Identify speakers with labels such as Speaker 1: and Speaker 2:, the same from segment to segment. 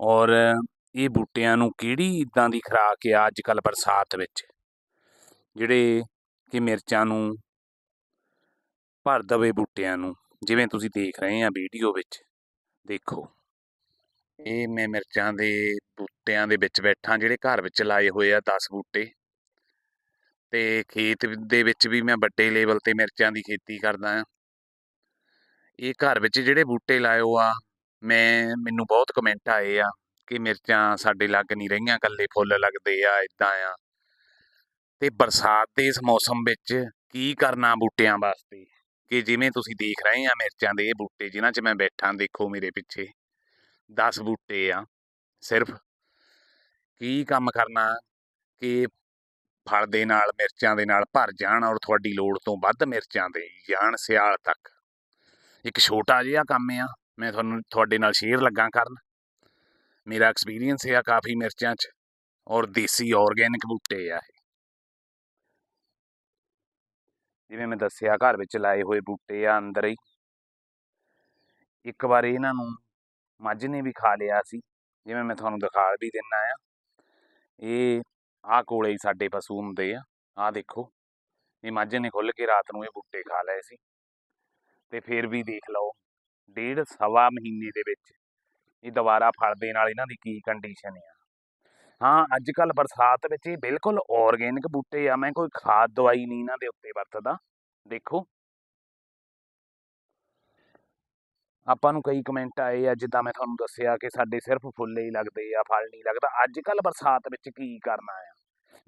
Speaker 1: ਔਰ ਇਹ ਬੂਟਿਆਂ ਨੂੰ ਕਿਹੜੀ ਇਦਾਂ ਦੀ ਖੁਰਾਕ ਆ ਅੱਜ ਕੱਲ ਬਰਸਾਤ ਵਿੱਚ? ਜਿਹੜੇ ਕਿ ਮਿਰਚਾਂ ਨੂੰ ਭਰ ਦਵੇ ਬੂਟਿਆਂ ਨੂੰ, ਜਿਵੇਂ ਤੁਸੀਂ ਦੇਖ ਰਹੇ ਆ ਵੀਡੀਓ ਵਿੱਚ, ਦੇਖੋ। ਇਹ ਮੈਂ ਮਿਰਚਾਂ ਦੇ ਬੂਟਿਆਂ ਦੇ ਵਿੱਚ ਬੈਠਾ, ਜਿਹੜੇ ਘਰ ਵਿੱਚ ਲਾਏ ਹੋਏ ਆ 10 ਬੂਟੇ। ਤੇ ਖੇਤ ਦੇ ਵਿੱਚ ਵੀ ਮੈਂ ਵੱਡੇ ਲੈਵਲ ਤੇ ਮਿਰਚਾਂ ਦੀ ਖੇਤੀ ਕਰਦਾ ਆ। ਇਹ ਘਰ ਵਿੱਚ ਜਿਹੜੇ ਬੂਟੇ ਲਾਇਓ ਆ ਮੈਂ, ਮੈਨੂੰ ਬਹੁਤ ਕਮੈਂਟ ਆਏ ਆ ਕਿ ਮਿਰਚਾਂ ਸਾਡੇ ਲੱਗ ਨਹੀਂ ਰਹੀਆਂ ਕੱਲੇ ਫੁੱਲ ਲੱਗਦੇ ਆ ਇਦਾਂ ਆ। ਤੇ ਬਰਸਾਤ ਦੇ ਇਸ ਮੌਸਮ ਵਿੱਚ ਕੀ ਕਰਨਾ ਬੂਟਿਆਂ ਵਾਸਤੇ? ਕਿ ਜਿਵੇਂ ਤੁਸੀਂ ਦੇਖ ਰਹੇ ਆ ਮਿਰਚਾਂ ਦੇ ਇਹ ਬੂਟੇ, ਜਿਨ੍ਹਾਂ 'ਚ ਮੈਂ ਬੈਠਾ, ਦੇਖੋ ਮੇਰੇ ਪਿੱਛੇ। 10 ਬੂਟੇ ਆ, ਸਿਰਫ। ਕੀ ਕੰਮ ਕਰਨਾ? ਕਿ ਫਲ ਦੇ ਨਾਲ, ਮਿਰਚਾਂ ਦੇ ਨਾਲ ਭਰ ਜਾਣ ਔਰ ਤੁਹਾਡੀ ਲੋੜ ਤੋਂ ਵੱਧ ਮਿਰਚਾਂ ਦੇ ਜਾਣ ਸਿਆਲ ਤੱਕ। ਇੱਕ ਛੋਟਾ ਜਿਹਾ ਕੰਮ ਆ। ਮੈਂ ਤੁਹਾਨੂੰ, ਤੁਹਾਡੇ ਨਾਲ ਸ਼ੇਅਰ ਲੱਗਾ ਕਰਨ। ਮੇਰਾ ਐਕਸਪੀਰੀਅੰਸ ਆ ਕਾਫੀ ਮਿਰਚਾਂ 'ਚ ਔਰ ਦੇਸੀ ਆਰਗੈਨਿਕ ਬੂਟੇ ਆ ਇਹ। ਜਿਵੇਂ ਮੈਂ ਦੱਸਿਆ, ਘਰ ਵਿੱਚ ਲਾਏ ਹੋਏ ਬੂਟੇ ਆ ਅੰਦਰ ਹੀ। ਇੱਕ ਵਾਰ ਇਹਨਾਂ ਨੂੰ ਮੱਝ ਨੇ ਵੀ ਖਾ ਲਿਆ ਸੀ। ਜਿਵੇਂ ਮੈਂ ਤੁਹਾਨੂੰ ਦਿਖਾ ਵੀ ਦਿੰਨਾ ਆ। ਇਹ ਆਹ ਕੋਲੇ ਹੀ ਸਾਡੇ ਪਸ਼ੂ ਹੁੰਦੇ ਆ। ਆਹ ਦੇਖੋ। ਇਹ ਮੱਝ ਨੇ ਖੁੱਲ ਕੇ ਰਾਤ ਨੂੰ ਇਹ ਬੂਟੇ ਖਾ ਲਏ ਸੀ। ਤੇ ਫਿਰ ਵੀ ਦੇਖ ਲਓ। ਡੇਢ ਸਵਾ ਮਹੀਨੇ ਦੇ ਵਿੱਚ ਇਹ ਦੁਬਾਰਾ ਫਲ ਦੇ ਨਾਲ ਇਹਨਾਂ ਦੀ ਕੀ ਕੰਡੀਸ਼ਨ ਆ। ਹਾਂ ਅੱਜ ਕੱਲ ਬਰਸਾਤ ਵਿੱਚ ਇਹ ਬਿਲਕੁਲ ਆਰਗੇਨਿਕ ਬੂਟੇ ਆ, ਮੈਂ ਕੋਈ ਖਾਦ ਦਵਾਈ ਨਹੀਂ ਇਹਨਾਂ ਦੇ ਉੱਤੇ ਵਰਤਦਾ। ਦੇਖੋ। ਆਪਾਂ ਨੂੰ ਕਈ ਕਮੈਂਟ ਆਏ ਆ, ਜਿੱਦਾਂ ਮੈਂ ਤੁਹਾਨੂੰ ਦੱਸਿਆ ਕਿ ਸਾਡੇ ਸਿਰਫ ਫੁੱਲੇ ਹੀ ਲੱਗਦੇ ਆ, ਫਲ ਨਹੀਂ ਲੱਗਦਾ। ਅੱਜ ਕੱਲ ਬਰਸਾਤ ਵਿੱਚ ਕੀ ਕਰਨਾ ਆ?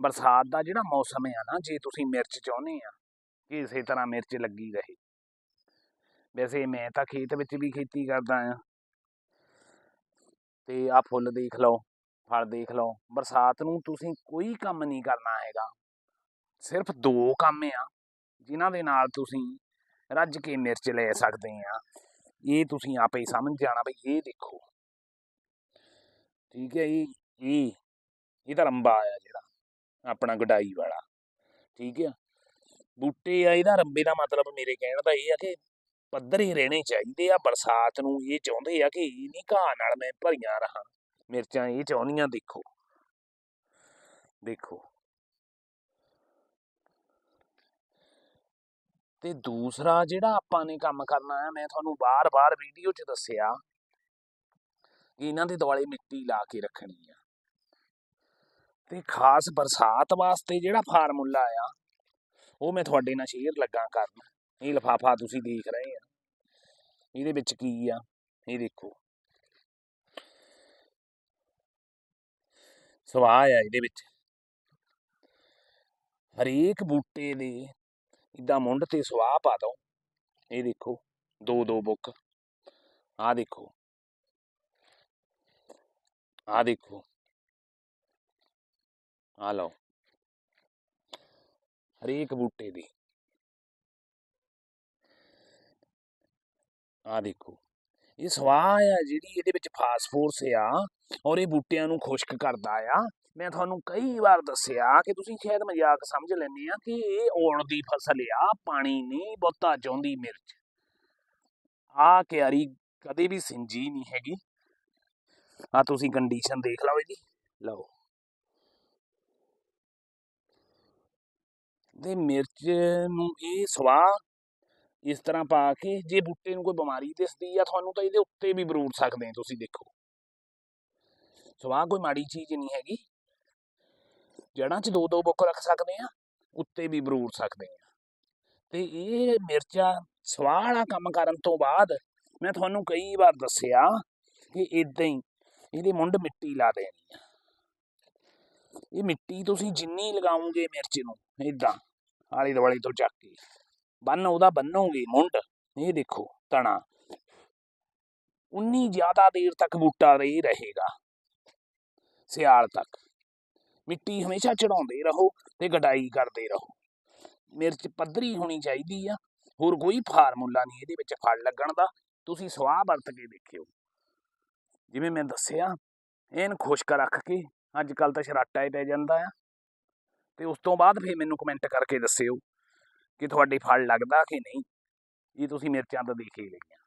Speaker 1: ਬਰਸਾਤ ਦਾ ਜਿਹੜਾ ਮੌਸਮ ਆ ਨਾ, ਜੇ ਤੁਸੀਂ ਮਿਰਚ ਚਾਹੁੰਦੇ ਆ ਕਿ ਇਸੇ ਤਰ੍ਹਾਂ ਮਿਰਚ ਲੱਗੀ ਰਹੇ। ਵੈਸੇ ਮੈਂ ਤਾਂ ਖੇਤ ਵਿੱਚ ਵੀ ਖੇਤੀ ਕਰਦਾ ਆ ਤੇ ਆ ਫੁੱਲ ਦੇਖ ਲਓ, ਫਲ ਦੇਖ ਲਓ, ਬਰਸਾਤ ਨੂੰ ਤੁਸੀਂ ਕੋਈ ਕੰਮ ਨਹੀਂ ਕਰਨਾ ਹੈਗਾ। ਸਿਰਫ ਦੋ ਕੰਮ ਆ, ਜਿਨ੍ਹਾਂ ਦੇ ਨਾਲ ਤੁਸੀਂ ਰੱਜ ਕੇ ਮਿਰਚ ਲੈ ਸਕਦੇ ਆ। ਇਹ ਤੁਸੀਂ ਆਪੇ ਸਮਝ ਜਾਣਾ ਬਈ ਇਹ ਦੇਖੋ। ਠੀਕ ਹੈ ਇਹ ਇਹ ਇਹਦਾ ਰੰਬਾ ਆ ਜਿਹੜਾ, ਆਪਣਾ ਗਡਾਈ ਵਾਲਾ। ਠੀਕ ਹੈ ਬੂਟੇ ਆ, ਇਹਦਾ ਰੰਬੇ ਦਾ ਮਤਲਬ ਮੇਰੇ ਕਹਿਣ ਦਾ ਇਹ ਆ ਕਿ ਪੱਧਰ ਹੀ ਰਹਿਣੇ ਚਾਹੀਦੇ ਆ, ਬਰਸਾਤ ਨੂੰ ਇਹ ਚਾਹੁੰਦੇ ਆ ਕਿ ਇਹ ਨਹੀਂ ਘਾਹ ਨਾਲ ਮੈਂ ਭਰੀਆਂ ਰਹਾ। ਮਿਰਚਾਂ ਇਹ ਚਾਹੁੰਦੀਆਂ, ਦੇਖੋ। ਦੇਖੋ। ਤੇ ਦੂਸਰਾ ਜਿਹੜਾ ਆਪਾਂ ਨੇ ਕੰਮ ਕਰਨਾ ਹੈ, ਮੈਂ ਤੁਹਾਨੂੰ ਬਾਰ-ਬਾਰ ਵੀਡੀਓ 'ਚ ਦੱਸਿਆ ਕਿ ਇਹਨਾਂ ਦੇ ਦੁਆਲੇ ਮਿੱਟੀ ਲਾ ਕੇ ਰੱਖਣੀ ਆ। ਤੇ ਖਾਸ ਬਰਸਾਤ ਵਾਸਤੇ ਜਿਹੜਾ ਫਾਰਮੂਲਾ ਆ, ਉਹ ਮੈਂ ਤੁਹਾਡੇ ਨਾਲ ਸ਼ੇਅਰ ਲੱਗਾ ਕਰਨ। ਇਹ ਲਫਾਫਾ ਤੁਸੀਂ ਦੇਖ ਰਹੇ ਆ। ਇਹਦੇ ਵਿੱਚ ਕੀ ਆ? ਇਹ ਦੇਖੋ। ਸਵਾਹ ਆ ਇਹਦੇ ਵਿੱਚ। ਹਰੇਕ ਬੂਟੇ ਦੇ ਇਦਾਂ ਮੁੰਡ ਤੇ ਸਵਾਹ ਪਾ ਦੋ। ਇਹ ਦੇਖੋ, ਦੋ ਦੋ ਬੁੱਕ। ਆਹ ਦੇਖੋ। ਆਹ ਦੇਖੋ। ਆ ਲਓ। ਹਰੇਕ ਬੂਟੇ ਦੀ। ਆ ਦੇਖੋ, ਇਹ ਸਵਾਹ ਆ ਜਿਹੜੀ ਇਹਦੇ ਵਿੱਚ ਫਾਸਫੋਰਸ ਆ ਔਰ ਇਹ ਬੂਟਿਆਂ ਨੂੰ ਖੁਸ਼ਕ ਕਰਦਾ ਆ। ਮੈਂ ਤੁਹਾਨੂੰ ਕਈ ਵਾਰ ਦੱਸਿਆ ਕਿ ਤੁਸੀਂ ਸ਼ਾਇਦ ਮਜ਼ਾਕ ਸਮਝ ਲੈਂਦੇ ਆ ਕਿ ਇਹ ਔੜ ਦੀ ਫਸਲ ਆ, ਪਾਣੀ ਨਹੀਂ, ਬਹੁਤਾ ਚਾਹੁੰਦੀ ਮਿਰਚ। ਆ ਕਿਆਰੀ ਕਦੇ ਵੀ ਸਿੰਜੀ ਨਹੀਂ ਹੈਗੀ। ਆ ਤੁਸੀਂ ਕੰਡੀਸ਼ਨ ਦੇਖ ਲਓ ਇਹਦੀ। ਲਓ। ਦੇ ਮਿਰਚ ਨੂੰ ਇਹ ਸਵਾਹ ਇਸ ਤਰ੍ਹਾਂ ਪਾ ਕੇ ਜੇ ਬੂਟੇ ਨੂੰ ਕੋਈ ਬਿਮਾਰੀ ਦਿਸਦੀ ਆ, ਤੁਹਾਨੂੰ ਤਾਂ ਇਹਦੇ ਉੱਤੇ ਵੀ ਬਰੂਦ ਸਕਦੇ ਆ ਤੁਸੀਂ ਦੇਖੋ। ਸਵਾਹ ਕੋਈ ਮਾੜੀ ਚੀਜ਼ ਨਹੀਂ ਹੈਗੀ। ਜੜਾਂ 'ਚ ਦੋ ਦੋ ਬੁੱਕ ਰੱਖ ਸਕਦੇ ਆ, ਉੱਤੇ ਵੀ ਬਰੂਦ ਸਕਦੇ ਆ। ਤੇ ਇਹ ਮਿਰਚਾਂ ਸਵਾਹ ਵਾਲਾ ਕੰਮ ਕਰਨ ਤੋਂ ਬਾਅਦ ਮੈਂ ਤੁਹਾਨੂੰ ਕਈ ਵਾਰ ਦੱਸਿਆ ਕਿ ਇਦਾਂ ਹੀ ਇਹਦੇ ਮੁੰਡ ਮਿੱਟੀ ਲਾ ਦੇਣੀ ਆ। ਇਹ ਮਿੱਟੀ ਤੁਸੀਂ ਜਿੰਨੀ ਲਗਾਉਂਗੇ ਮਿਰਚ ਨੂੰ ਇਦਾਂ ਆਲੇ ਦੁਆਲੇ ਤੋਂ ਚੱਕ ਕੇ। ਬੰਨ ਉਹਦਾ ਬੰਨੋਗੇ ਮੁੰਡ, ਇਹ ਦੇਖੋ ਤਣਾ। ਉਨੀ ਜ਼ਿਆਦਾ ਦੇਰ ਤੱਕ ਬੂਟਾ ਰਹੀ ਰਹੇਗਾ, ਸਿਆਲ ਤੱਕ। ਮਿੱਟੀ ਹਮੇਸ਼ਾ ਚੜਾਉਂਦੇ ਰਹੋ ਤੇ ਗਡਾਈ ਕਰਦੇ ਰਹੋ। ਮਿਰਚ ਪੱਧਰੀ ਹੋਣੀ ਚਾਹੀਦੀ ਆ, ਹੋਰ ਕੋਈ ਫਾਰਮੂਲਾ ਨਹੀਂ ਇਹਦੇ ਵਿੱਚ ਫਲ ਲੱਗਣ ਦਾ, ਤੁਸੀਂ ਸਵਾਹ ਵਰਤ ਕੇ ਦੇਖਿਓ। ਜਿਵੇਂ ਮੈਂ ਦੱਸਿਆ, ਇਹਨ ਖੁਸ਼ਕ ਰੱਖ ਕੇ ਅੱਜ ਕੱਲ ਤਾਂ ਸ਼ਰਾਟਾ ਹੀ ਪੈ ਜਾਂਦਾ ਆ। ਤੇ ਉਸ ਤੋਂ ਬਾਅਦ ਫਿਰ ਮੈਨੂੰ ਕਮੈਂਟ ਕਰਕੇ ਦੱਸਿਓ। ਕਿ ਤੁਹਾਡੇ ਫਲ ਲੱਗਦਾ ਕਿ ਨਹੀਂ? ਇਹ ਤੁਸੀਂ ਮਿਰਚਾਂ ਤਾਂ ਦੇਖ ਹੀ ਲਈਆਂ।